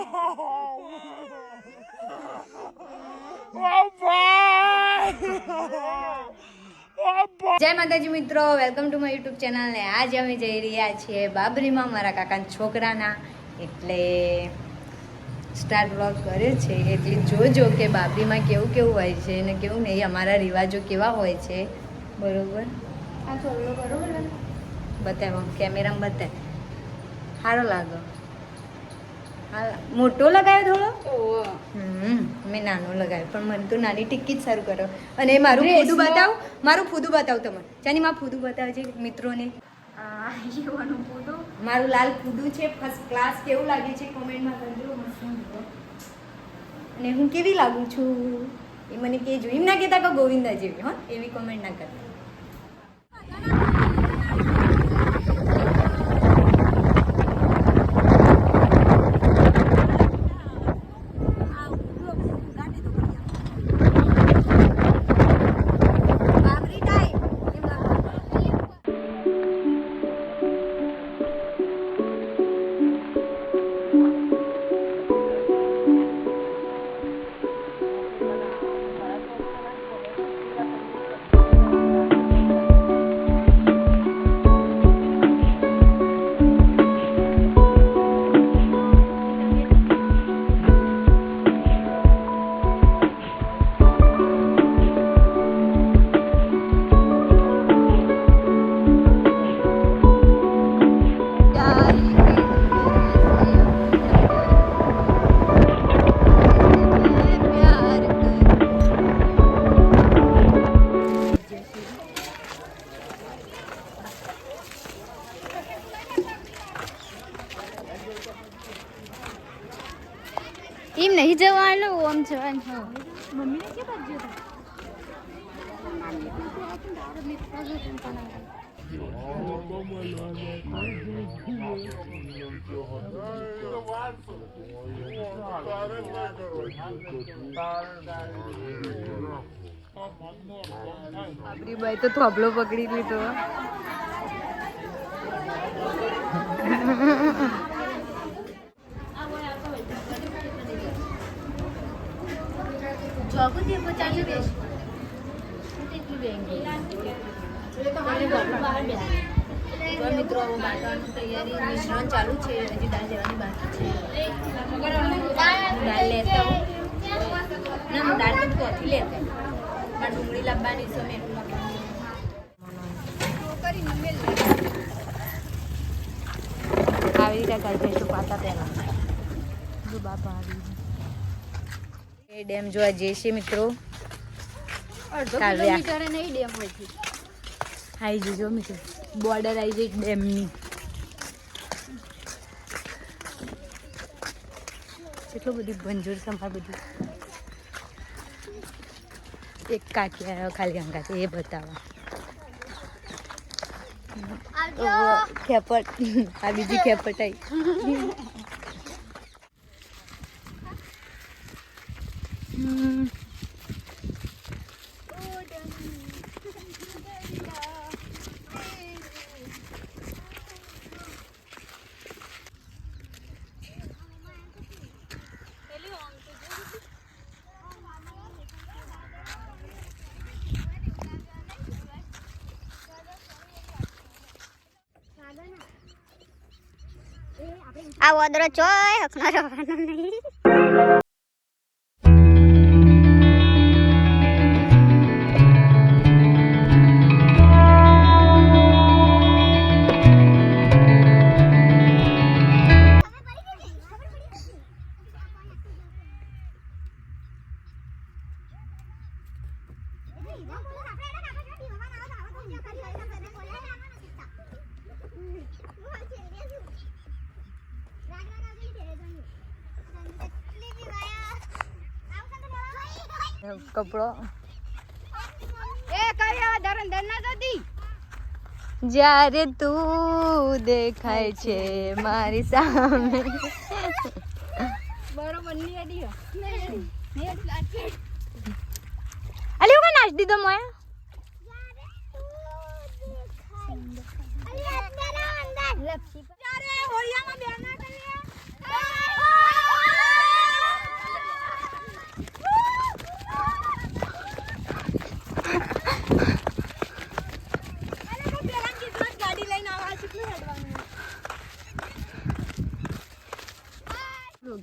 જય માતાજી મિત્રો welcome to my YouTube channel ને આજે અમે જઈ રહ્યા છીએ બાબરીમાં મારા કાકાના છોકરાના. એટલે સ્ટાર વ્લોગ કરે છે એટલે જોજો કે બાબરીમાં કેવું કેવું હોય છે ને કેવું નહીં અમારા રિવાજો કેવા હોય છે. બરોબર? બતાવો કેમેરામાં બતાવ સારો લાગો. મોટો લગાવ્યો થોડો હમ મેં નાનો લગાવ્યો પણ મને તો નાની ટિક્કી જ સારું કરો. અને મારું ફૂદું બતાવ મારું ફૂદું બતાવ તમે ચાની માં ફૂદું બતાવજે મિત્રોને. મારું લાલ ફૂદું છે ફર્સ્ટ ક્લાસ કેવું લાગે છે કોમેન્ટમાં કરજો. અને હું કેવી લાગુ છું? એ મને કહેજો. એમ ના કહેતા કે ગોવિંદા જેવી હો. એવી કોમેન્ટ ના કરતા. એમ નહીં જવાનું ઓમ જવાનું. આપણી બાઈ તો થોભલો પકડી લીધો. મિત્રો બાટવાની તૈયારી મિશ્રણ ચાલુ છે હજી દાળ લેવાની છે દાળ લેતા મારે ડુંગળી લાવવાની છે આવી રીતે કરી દઈશું પાતા પહેલા જો બાપા આવી એ ડેમ જોવા જઈએ છીએ મિત્રો. છે. આવી જજો મિત્રો. બોર્ડર આવી જઈ ડેમની. કેટલું બધું ભંજોર સંભાળ બધું. એક કાકી આવ્યો ખાલી અંગાથી એ બતાવવા ખેપટ. આ બીજી ખેપટ આવી આ વદરો ચોય હકનો રહેવાનો નહીં કપડો. જ્યારે તું દેખાય છે મારી સામે. બરોબર અલી હું નાચ દીધો મોયા લપસી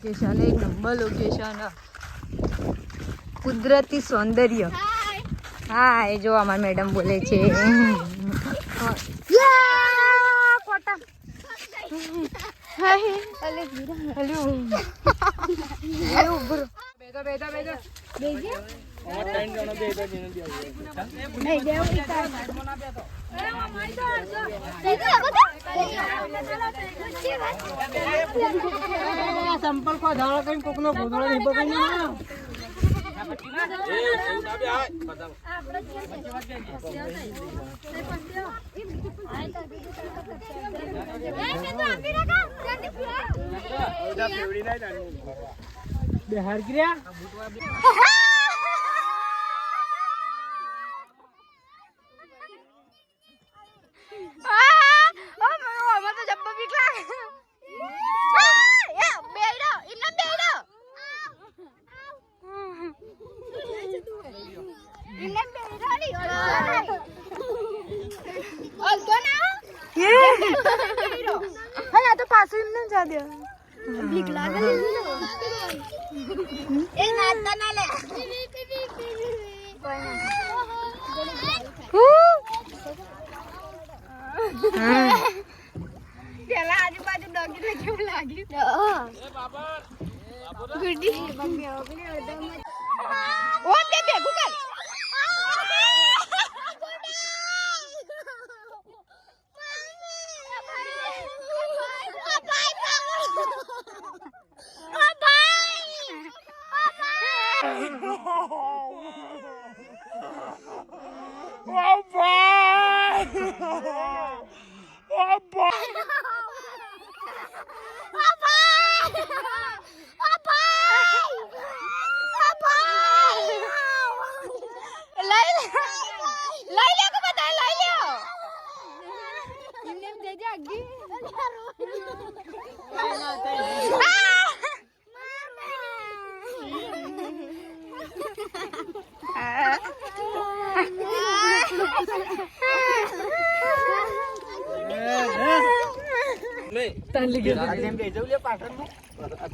લોકેશન એક નંબર લોકેશન કુદરતી સૌંદર્ય. હા એ જો અમારા મેડમ બોલે છે. યા, કોટા. હાય. હલ્યો. એ ઊભો રહો. બેઠો, બેઠો, બેઠો. સંપલ કો ધારો કઈ કોકનો ગોદડો નહીં પકડી બે હાર કર્યા જા દે પેલા આજુબાજુ ડોગી ને કેવું લાગ્યું? ગુડી. ઓ તે ભેગું કર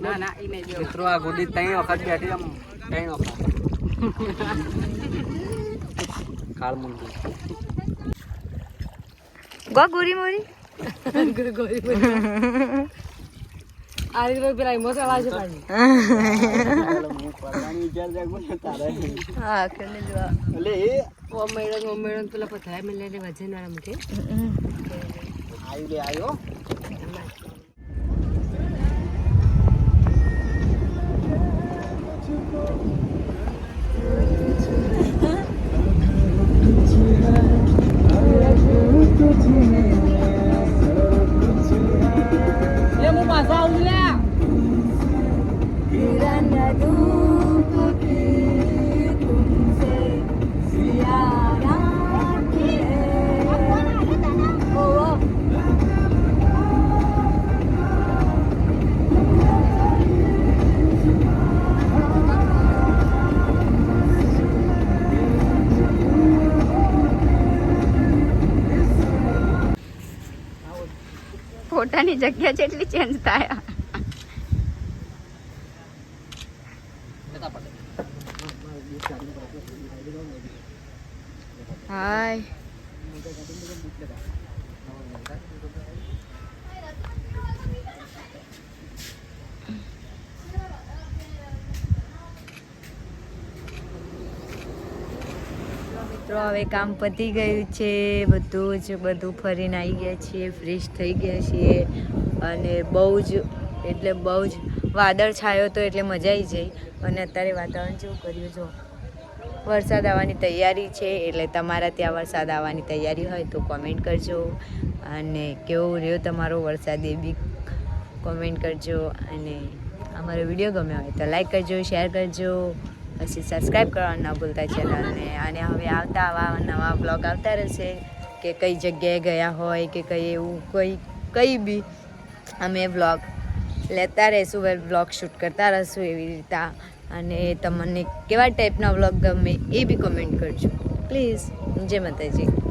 ના ના ઈ નહીં મિત્રો આ ગોડી ત્રણ વખત બેઠી આમ ત્રણ વખત. કાળ મુંડી ગો ગોરી મોરી. આ રીતે પેલા આવે છે પાછી હા ખેલે જોવા. ઓ મેડમ ઓ મેડમ પેલા પથાય મેલે ને વજન વાળા મૂકે લે ફોટાની જગ્યા જેટલી ચેન્જ થાય હાય મિત્રો, હવે કામ પતી ગયું છે. બધું જ, બધું ફરીને આવી ગયા છીએ ફ્રેશ થઈ ગયા છીએ. અને બહુ જ, એટલે બહુ જ વાદળ છાયો તો એટલે મજા આવી જઈ અને અત્યારે વાતાવરણ જેવું કર્યું જો? વરસાદ આવવાની તૈયારી છે, એટલે તમારા ત્યાં વરસાદ આવવાની તૈયારી હોય તો કોમેન્ટ કરજો. અને કેવો રહ્યો તમારો વરસાદ એ બી કોમેન્ટ કરજો. અને અમારો વીડિયો ગમ્યો હોય તો લાઈક કરજો શેર કરજો. પછી સબસ્ક્રાઈબ કરવાનું ના ભૂલતા ચેનલને અને હવે આવતા આવા નવા બ્લોગ આવતા રહેશે કે કઈ જગ્યાએ ગયા હોય કે કઈ એવું કોઈ, કઈ બી અમે બ્લોગ લેતા રહીશું બ્લોગ શૂટ કરતા રહીશું એવી રીતના અને તમને કેવા ટાઈપના વ્લોગ ગમે એ બી કમેન્ટ કરજો. પ્લીઝ જય માતાજી.